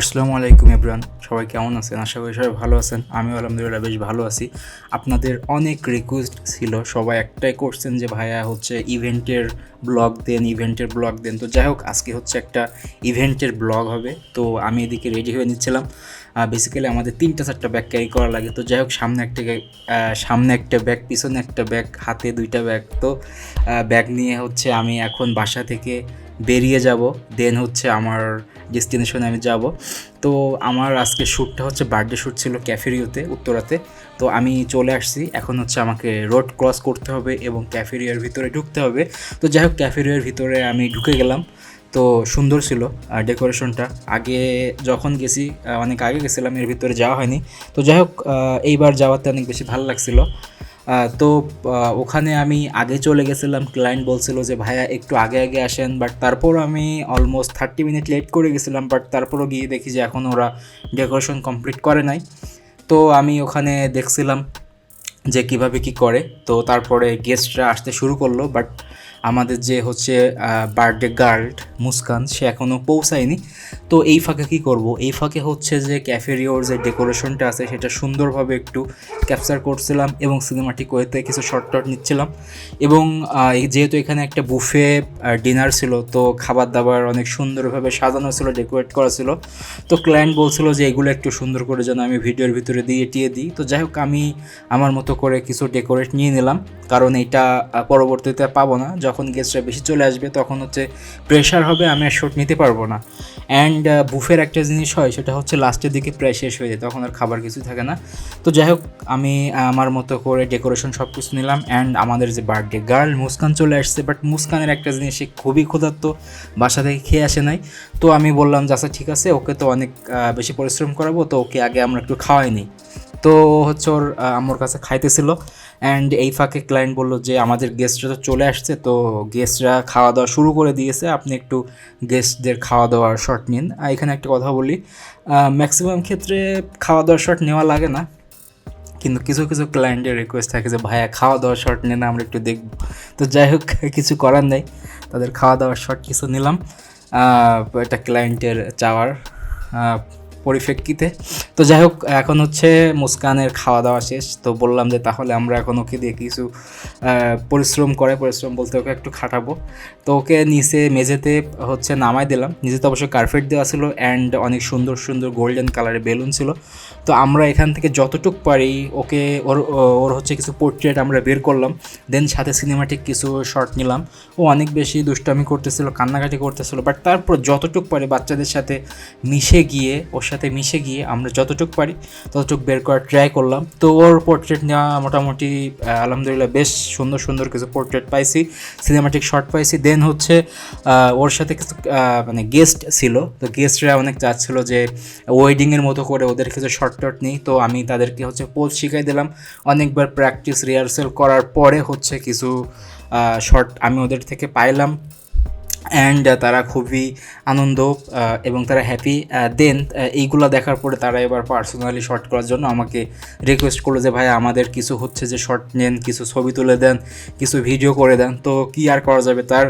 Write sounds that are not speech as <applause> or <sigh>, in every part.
আসসালামু আলাইকুম ইবরান সবাই কেমন আছেন? আশা করি সবাই ভালো আছেন। আমিও আলহামদুলিল্লাহ বেশ ভালো আছি। আপনাদের অনেক রিকোয়েস্ট ছিল, সবাই একটাই করছেন যে, ভাইয়া, হচ্ছে ইভেন্টের ব্লগ দেন, ইভেন্টের ব্লগ দেন। তো যাই হোক, আজকে হচ্ছে একটা ইভেন্টের ব্লগ হবে। তো আমি এদিকে রেডি হয়ে নিচ্ছিলাম। বেসিক্যালি আমাদের তিনটা, চারটা ব্যাগ ক্যারি করা লাগে। তো যাই হোক, সামনে একটা সামনে একটা ব্যাগ পিছনে একটা ব্যাগ হাতে দুইটা ব্যাগ তো ব্যাগ নিয়ে হচ্ছে আমি এখন বাসা থেকে বেরিয়ে যাব। দেন হচ্ছে আমার ডেস্টিনেশনে আমি যাব। তো আমার আজকে শ্যুটটা হচ্ছে বার্থডে শ্যুট ছিল ক্যাফেরিওতে উত্তরাতে। তো আমি চলে আসছি। এখন হচ্ছে আমাকে রোড ক্রস করতে হবে এবং ক্যাফেরিয়ার ভিতরে ঢুকতে হবে। তো যাই হোক ক্যাফেরিয়ার ভিতরে আমি ঢুকে গেলাম। তো সুন্দর ছিল, আর ডেকোরেশনটা আগে যখন গেছি অনেক আগে গেছিলাম, এর ভিতরে যাওয়া হয়নি। তো যাই হোক এইবার যাওয়াতে অনেক বেশি ভালো লাগছিল। তো ওখানে আমি আগে চলে গেছিলাম। ক্লায়েন্ট বলছিল যে, ভাইয়া, একটু আগে আগে আসেন। বাট তারপর আমি অলমোস্ট থার্টি মিনিট লেট করে গেছিলাম। বাট তারপরও গিয়ে দেখি যে, এখন ওরা ডেকোরেশন কমপ্লিট করে নাই। তো আমি ওখানে দেখছিলাম যে, কীভাবে কি করে। তো তারপরে গেস্টরা আসতে শুরু করল। বাট আমাদের যে হচ্ছে বার্থডে গার্ল মুস্কান, সে এখনও পৌঁছায়নি। তো এই ফাঁকে কি করব? এই ফাঁকে হচ্ছে যে ক্যাফেরিওর যে ডেকোরেশনটা আছে, সেটা সুন্দরভাবে একটু ক্যাপচার করছিলাম এবং সিনেমাটিক ওয়েতে কিছু শর্ট টট নিচ্ছিলাম। এবং যেহেতু এখানে একটা বুফে ডিনার ছিল, তো খাবার দাবার অনেক সুন্দরভাবে সাজানো ছিল ডেকোরেট করা ছিল। তো ক্লায়েন্ট বলছিল যে, এগুলো একটু সুন্দর করে যেন আমি ভিডিওর ভিতরে দিয়ে টিয়ে দিই। তো যাই হোক, আমি আমার মতো করে কিছু ডেকোরেট নিয়ে নিলাম। কারণ এটা পরবর্তীতে পাবো না। যখন গেস্টরা বেশি চলে আসবে, তখন হচ্ছে প্রেশার হবে, আমি আর শট নিতে পারব না। অ্যান্ড বুফের একটা জিনিস হয়, সেটা হচ্ছে লাস্টের দিকে প্রায় শেষ হয়ে যায়, তখন আর খাবার কিছু থাকে না। তো যাই হোক, আমি আমার মতো করে ডেকোরেশন সব কিছু নিলাম অ্যান্ড আমাদের যে বার্থডে গার্ল মুস্কান চলে আসছে। বাট মুস্কানের একটা জিনিস, সে খুবই ক্ষুধার্ত, বাসা থেকে খেয়ে আসে নাই। তো আমি বললাম যে আচ্ছা ঠিক আছে, ওকে তো অনেক বেশি পরিশ্রম করাবো, তো ওকে আগে আমরা একটু খাওয়াই নিই। তো হচ্ছে ওর আহ, আম্মুর কাছে খাইতেছিল। অ্যান্ড এই ফাঁকে ক্লায়েন্ট বলল যে আমাদের গেস্টরা তো চলে আসছে তো গেস্টরা খাওয়া দাওয়া শুরু করে দিয়েছে। আপনি একটু গেস্টদের খাওয়া দাওয়ার শট নিন। এখানে একটা কথা বলি। ম্যাক্সিমাম ক্ষেত্রে খাওয়া দাওয়ার শট নেওয়া লাগে না। কিন্তু কিছু কিছু ক্লায়েন্টের রিকোয়েস্ট থাকে যে ভাইয়া খাওয়া দাওয়ার শট নিয়ে আমরা একটু দেখব। তো যাই হোক <laughs> কিছু করার নেই। তাদের খাওয়া দাওয়ার শট কিছু নিলাম। এটা ক্লায়েন্টের চাওয়ার। পরিপ্রেক্ষিতে। তো যাই হোক, এখন হচ্ছে মুস্কানের খাওয়া দাওয়া শেষ। তো বললাম যে তাহলে আমরা এখন ওকে দিয়ে কিছু পরিশ্রম করে, পরিশ্রম বলতে ওকে একটু খাটাবো। তো ওকে নিচে মেঝেতে হচ্ছে নামাই দিলাম। নিচেতে অবশ্য কার্পেট দেওয়া ছিল অ্যান্ড অনেক সুন্দর সুন্দর গোল্ডেন কালারের বেলুন ছিল। তো আমরা এখান থেকে যতটুক পারি ওকে, ওর ওর হচ্ছে কিছু পোর্ট্রেট আমরা বের করলাম। দেন সাথে সিনেমাটিক কিছু শর্ট নিলাম। ও অনেক বেশি দুষ্টামি করতেছিল, কান্নাকাটি করতেছিল বাট তারপর যতটুক পারি বাচ্চাদের সাথে মিশে গিয়ে ওর সাথে মিশে গিয়ে আমরা যতটুক পারি ততটুকু বের করার ট্রাই করলাম। তো ওর পোর্ট্রেট নেওয়া মোটামুটি আলহামদুলিল্লাহ বেশ সুন্দর সুন্দর কিছু পোর্ট্রেট পাইছি সিনেমাটিক শর্ট পাইছি। দেন হচ্ছে ওর সাথে কিছু মানে গেস্ট ছিল। তো গেস্টরা অনেক চাচ্ছিল যে ওয়েডিংয়ের মতো করে ওদের কিছু শর্ট টট নেই। তো আমি তাদেরকে হচ্ছে পোজ শিখাই দিলাম। অনেকবার প্র্যাকটিস রিহার্সেল করার পরে হচ্ছে কিছু শর্ট আমি ওদের থেকে পাইলাম। অ্যান্ড তারা খুবই আনন্দ এবং তারা হ্যাপি দেন এইগুলো দেখার পরে তারা এবার পার্সোনালি শর্ট করার জন্য আমাকে রিকোয়েস্ট করল যে ভাই আমাদের কিছু হচ্ছে যে শর্ট নেন, কিছু ছবি তুলে দেন, কিছু ভিডিও করে দেন। তো কি আর করা যাবে? তার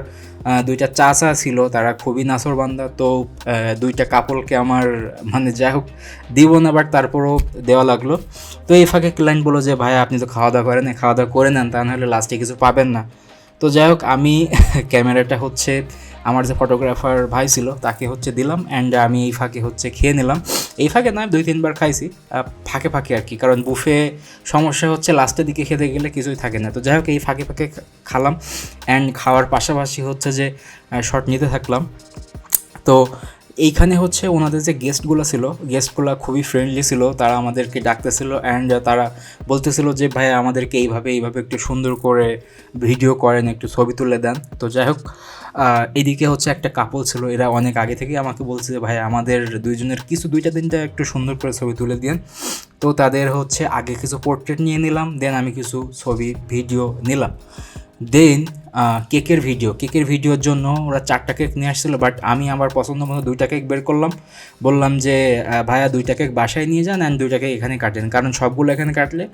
দুইটা চাচা ছিল, তারা খুবই নাসরবান্ধা তো দুইটা কাপলকে আমার মানে যাই হোক, দিব না বাট তারপরও দেওয়া লাগল। তো এই ফাঁকে ক্লায়েন্ট বলল যে ভাই আপনি তো খাওয়া দাওয়া করেন খাওয়া দাওয়া করে নেন, তা নাহলে লাস্টে কিছু পাবেন না। তো যাই হোক, আমি <laughs> ক্যামেরাটা হচ্ছে আমার যে ফটোগ্রাফার ভাই ছিল, তাকে হচ্ছে দিলাম অ্যান্ড আমি এই ফাঁকে হচ্ছে খেয়ে নিলাম। এই ফাঁকে না, দুই, তিনবার খাইছি ফাঁকে ফাঁকে আর কি, কারণ বুফে সমস্যা হচ্ছে লাস্টের দিকে খেতে গেলে কিছুই থাকে না। তো যাই হোক, এই ফাঁকে ফাঁকে খালাম অ্যান্ড খাওয়ার পাশাপাশি হচ্ছে যে শট নিতে থাকলাম। তো এইখানে হচ্ছে ওনাদের যে গেস্টগুলো ছিল গেস্টগুলো খুবই ফ্রেন্ডলি ছিল, তারা আমাদেরকে ডাকতেছিল অ্যান্ড তারা বলতেছিল যে ভাই আমাদেরকে এইভাবে এইভাবে একটু সুন্দর করে ভিডিও করেন, একটু ছবি তুলে দেন। তো যাই হোক এদিকে হচ্ছে একটা কাপল ছিল, এরা অনেক আগে থেকেই আমাকে বলছে যে ভাই আমাদের দুইজনের কিছু, দুইটা দিনটা একটু সুন্দর করে ছবি তুলে দিন তো তাদের হচ্ছে আগে কিছু পোর্ট্রেট নিয়ে নিলাম দেন আমি কিছু ছবি ভিডিও নিলাম। দেন কেকের ভিডিও কেকের ভিডিওর জন্য ওরা চারটা কেক নিয়ে আসছিল বাট আমি আমার পছন্দ মতো দুইটা কেক বের করলাম। বললাম যে ভাইয়া দুইটা কেক বাসায় নিয়ে যান অ্যান্ড দুইটা কেক এখানে কাটেন, কারণ সবগুলো এখানে কাটলে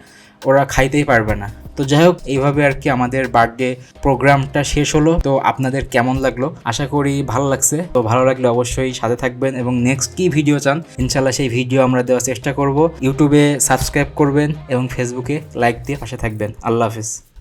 ওরা খাইতেই পারবে না। তো যাই হোক, এইভাবে আর কি আমাদের বার্থডে প্রোগ্রামটা শেষ হলো। তো আপনাদের কেমন লাগল? আশা করি ভালো লাগছে। তো ভালো লাগলে অবশ্যই সাথে থাকবেন এবং নেক্সট কি ভিডিও চান ইনশাল্লাহ সেই ভিডিও আমরা দেওয়ার চেষ্টা করব। ইউটিউবে সাবস্ক্রাইব করবেন এবং ফেসবুকে লাইক দিয়ে পাশে থাকবেন। আল্লাহ হাফিজ।